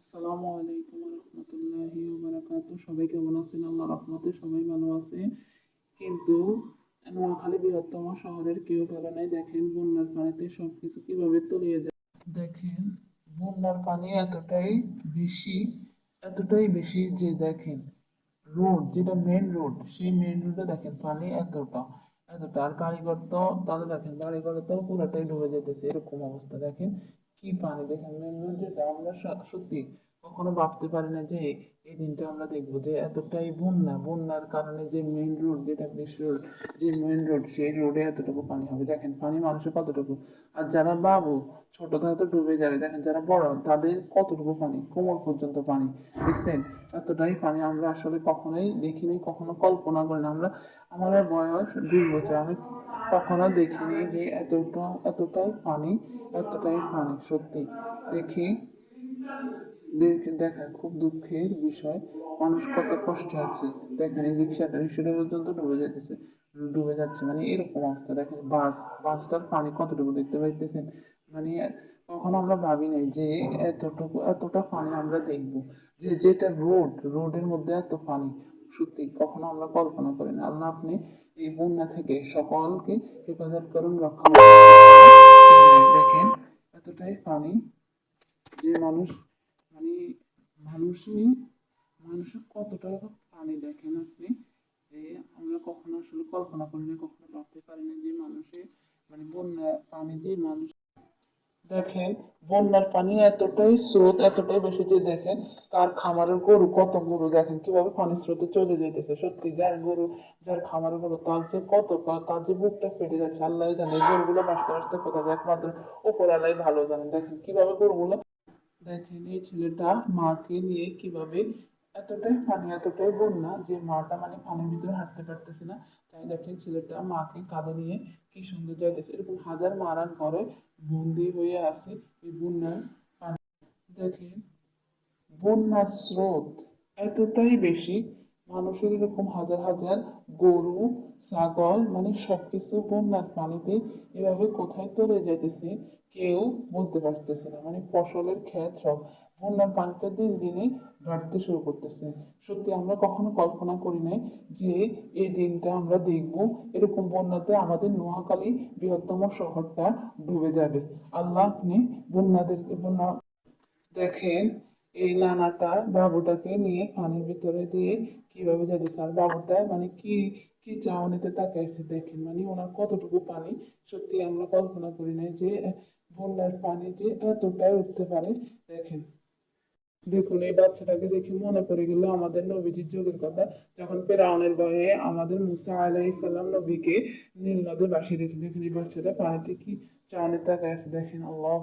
আসসালামু আলাইকুম রহমতুল্লাহি বারাকাতু সবাই কেমন আছেন? আল্লাহ রহমতে সবাই ভালো আছে। কিন্তু নোয়াখালী বৃহত্তম শহরের কেউ ভালো নাই। দেখেন, বন্যার পানিতে সবকিছু কীভাবে তলিয়ে যায়। দেখেন, বন্যার পানি এতটাই বেশি এতটাই বেশি যে দেখেন, রোড, যেটা মেন রোড সেই মেন রোডে দেখেন পানি এতটা এতটা। আর বাড়িঘর তো, তাহলে দেখেন বাড়িঘর তো পুরোটাই ডুবে যেতেছে। এরকম অবস্থা, দেখেন। কি পানি দেখেন রোড যেটা আমরা সত্যি কখনো ভাবতে পারি না যে এই দিনটা আমরা দেখব যে এতটাই বন্যা। বন্যার কারণে যে মেন রোড যেটা বেশ রোড যে মেন রোড সেই রোডে এতটুকু পানি হবে। দেখেন, পানি মানুষের কতটুকু? আর যারা বাবু, ছোট তারা তো ডুবে যাবে। দেখেন, যারা বড়, তাদের কতটুকু পানি? কোমর পর্যন্ত পানি দেখছেন এতটাই পানি আমরা আসলে কখনোই দেখিনি, কখনো কল্পনা করি না। আমরা, আমার বয়স দুই বছর, আমি কখনো দেখিনি যে এতটা, এতটাই পানি এতটাই পানি সত্যি। দেখি, দেখে, দেখা, খুব দুঃখের বিষয়। মানুষ কত কষ্টে আছে। দেখেন, এই রিক্সাটা রিক্সাটা পর্যন্ত ডুবে যেতেছে ডুবে যাচ্ছে মানে এরকম অবস্থা। দেখেন, বাস, বাসটার পানি কতটুকু দেখতে পাইতেছেন? মানে কখনো আমরা ভাবি নাই যে এতটুকু, এতটা পানি আমরা দেখব। যে যেটা রোড রোডের মধ্যে এত পানি সত্যি কখনো আমরা কল্পনা করি না। আল্লাহ আপনি এই বন্যা থেকে সকলকে হেফাজত করুন, রক্ষা দেখেন, এতটাই পানি যে মানুষ মানে মানুষই মানুষের কতটা পানি দেখেন আপনি যে আমরা কখনো আসলে কল্পনা করি না, কখনো ভাবতে পারি না যে মানুষে মানে বন্যা পানি যে মানুষ দেখেন, বন্যার পানি এতটাই স্রোত, এতটাই বেশি যে দেখেন, তার খামারের গরু কত গরু, দেখেন কীভাবে পানির স্রোতে চলে যেতেছে সত্যি, যার গরু, যার খামারের গরু, তার যে কত তার যে বুকটা ফেটে যাচ্ছে, আল্লাহ জানে গরুগুলো বাঁচতে বাঁচতে কোথায় যায়, একমাত্র ওপর আল্লাহ ভালো জানে। দেখেন কীভাবে গরুগুলো, দেখেন এই ছেলেটা মাকে নিয়ে কীভাবে এতটাই পানি এতটাই বন্যা যে মাটা মানে পানির ভিতরে হাঁটতে পারতেছে না। তাই দেখেন ছেলেটা মাকে কাঁধে নিয়ে কি সুন্দর যাইতেছে। এরকম হাজার মারা ঘরে বন্দি হয়ে আছে এই বন্যার পানি দেখেন বন্যার স্রোত এতটাই বেশি, মানুষের এরকম হাজার হাজার গরু, ছাগল মানে সবকিছু বন্যার পানিতে এভাবে কোথায় চলে যাইতেছে কেউ বলতে পারতেছে না। মানে ফসলের ক্ষেত সব। বন্যার পানিটা দিন দিনে বাড়তে শুরু করতেছে। সত্যি আমরা কখনো কল্পনা করি নাই যে এই দিনটা আমরা দেখব এরকম বন্যাতে আমাদের নোয়াখালী বৃহত্তম শহরটা ডুবে যাবে। আল্লাহ আপনি বন্যাদেরকে বন্যা দেখেন, এই নানাটা বাবুটাকে নিয়ে পানির ভিতরে দিয়ে কীভাবে যাইতেছে আর বাবুটা মানে কি কি চাউনিতে তাকাইছে দেখেন মানে ওনার কতটুকু পানি? সত্যি আমরা কল্পনা করি নাই যে বন্যার পানি যে এতটাই উঠতে পারে। দেখেন। দেখুন, এই বাচ্চাটাকে দেখে মনে পড়ে গেল আমাদের নবীজির যুগের কথা। যখন ফেরাউনের ভয়ে আমাদের মুসা আলাইসাল্লাম নবীকে নীল নদে বাসিয়ে দিয়েছে, দেখুন এই বাচ্চাটা পানিতে কি চাউনে তাকায় আছে, দেখেন, আল্লাহ